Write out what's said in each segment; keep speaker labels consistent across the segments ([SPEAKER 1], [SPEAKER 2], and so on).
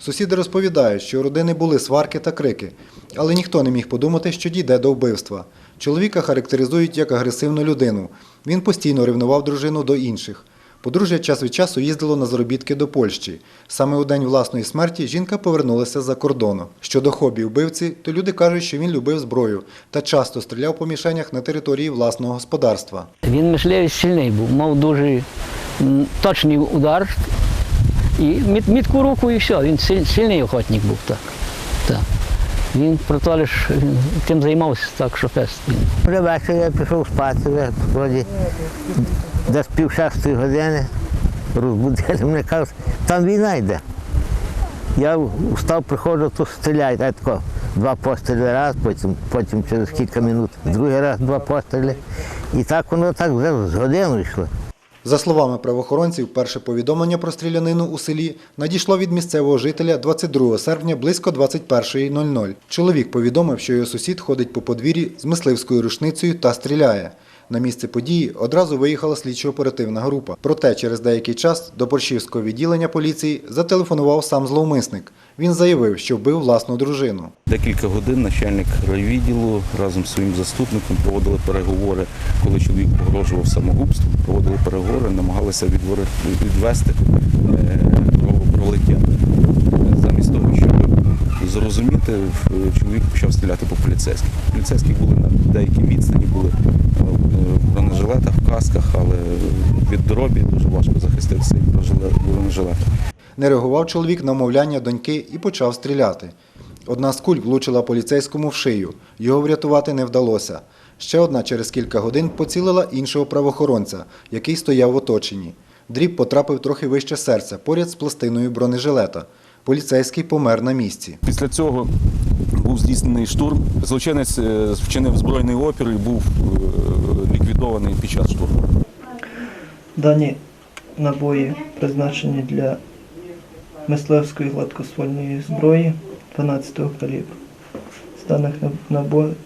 [SPEAKER 1] Сусіди розповідають, що у родини були сварки та крики, але ніхто не міг подумати, що дійде до вбивства. Чоловіка характеризують як агресивну людину. Він постійно ревнував дружину до інших. Подружжя час від часу їздило на заробітки до Польщі. Саме у день власної смерті жінка повернулася за кордону. Щодо хобі вбивці, то люди кажуть, що він любив зброю та часто стріляв по мішенях на території власного господарства.
[SPEAKER 2] Він мисливець сильний був, мав дуже точний удар і міт- мітку руку і все. Він силь- сильний охотник був так. так. Він про те лиш він тим займався так, що фест.
[SPEAKER 3] Вже ввечері я пішов спати, вже вроді десь пів шестої години розбудили, мене кажуть, там війна йде. Я встав, приходжу, то стріляють, а тако, два постріли раз, потім, потім через кілька минут другий раз два постріли. І так воно так вже з годину йшло.
[SPEAKER 1] За словами правоохоронців, перше повідомлення про стрілянину у селі надійшло від місцевого жителя 22 серпня близько 21.00. Чоловік повідомив, що його сусід ходить по подвір'ї з мисливською рушницею та стріляє. На місце події одразу виїхала слідчо-оперативна група. Проте через деякий час до Борщівського відділення поліції зателефонував сам зловмисник. Він заявив, що вбив власну дружину.
[SPEAKER 4] Декілька годин начальник райвідділу разом з своїм заступником проводили переговори, коли чоловік погрожував самогубством, проводили переговори, намагалися відвести е, зрозуміти, чоловік почав стріляти по поліцейських. Поліцейські були на деякій відстані, були е, в бронежилетах, в касках, але від дробі дуже важко захиститися від бронежиле- бронежилета.
[SPEAKER 1] Не реагував чоловік на вмовляння доньки і почав стріляти. Одна з куль влучила поліцейському в шию. Його врятувати не вдалося. Ще одна через кілька годин поцілила іншого правоохоронця, який стояв в оточенні. Дріб потрапив трохи вище серця, поряд з пластиною бронежилета. Поліцейський помер на місці.
[SPEAKER 5] Після цього був здійснений штурм. Злочинець е, вчинив збройний опір і був е, ліквідований під час штурму.
[SPEAKER 6] Дані набої призначені для мисливської гладкоствольної зброї 12-го калібру. Даних.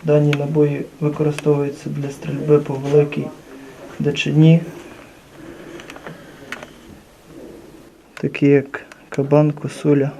[SPEAKER 6] Дані набої використовуються для стрільби по великій дичині, такі як кабан, косуля.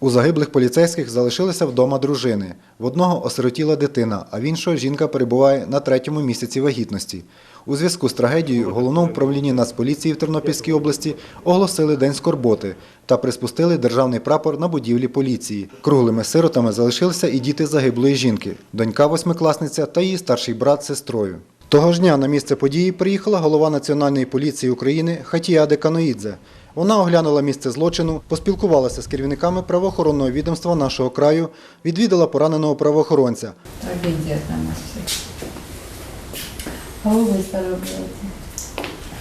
[SPEAKER 1] У загиблих поліцейських залишилися вдома дружини. В одного осиротіла дитина, а в іншого жінка перебуває на третьому місяці вагітності. У зв'язку з трагедією в головному управлінні Нацполіції в Тернопільській області оголосили День скорботи та приспустили державний прапор на будівлі поліції. Круглими сиротами залишилися і діти загиблої жінки, донька восьмикласниця та її старший брат сестрою. Того ж дня на місце події приїхала голова Національної поліції України Хатіаде Каноїдзе. Вона оглянула місце злочину, поспілкувалася з керівниками правоохоронного відомства нашого краю, відвідала пораненого правоохоронця.
[SPEAKER 7] Трагедия для нас всех. А вы выздоравливаете?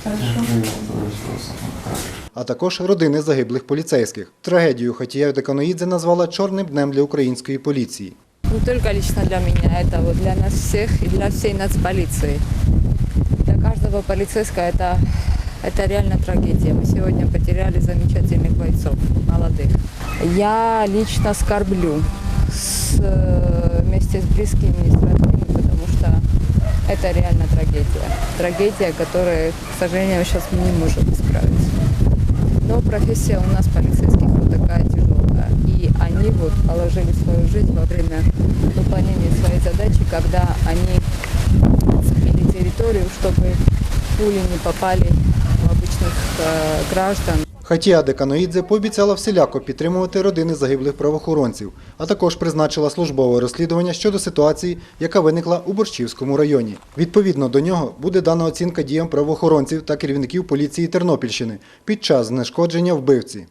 [SPEAKER 7] Хорошо?
[SPEAKER 1] а також родини загиблих поліцейських. Трагедію Хатія Деканоїдзе назвала чорним днем для української поліції.
[SPEAKER 8] Не только лично для меня, это вот для нас всех и для всей нацполиции. Для каждого полицейского это, это реально трагедия. Мы сегодня потеряли замечательных бойцов, молодых. Я лично скорблю с, э, вместе с близкими и с родными, потому что это реально трагедия. Трагедия, которая, к сожалению, сейчас мы не можем справиться. Но профессия у нас полицейских вот такая тяжелая. И они вот положили свою жизнь во время выполнения своей задачи, когда они оцепили территорию, чтобы пули не попали граждан.
[SPEAKER 1] Хатія Деканоїдзе пообіцяла всіляко підтримувати родини загиблих правоохоронців, а також призначила службове розслідування щодо ситуації, яка виникла у Борщівському районі. Відповідно до нього буде дана оцінка діям правоохоронців та керівників поліції Тернопільщини під час знешкодження вбивці.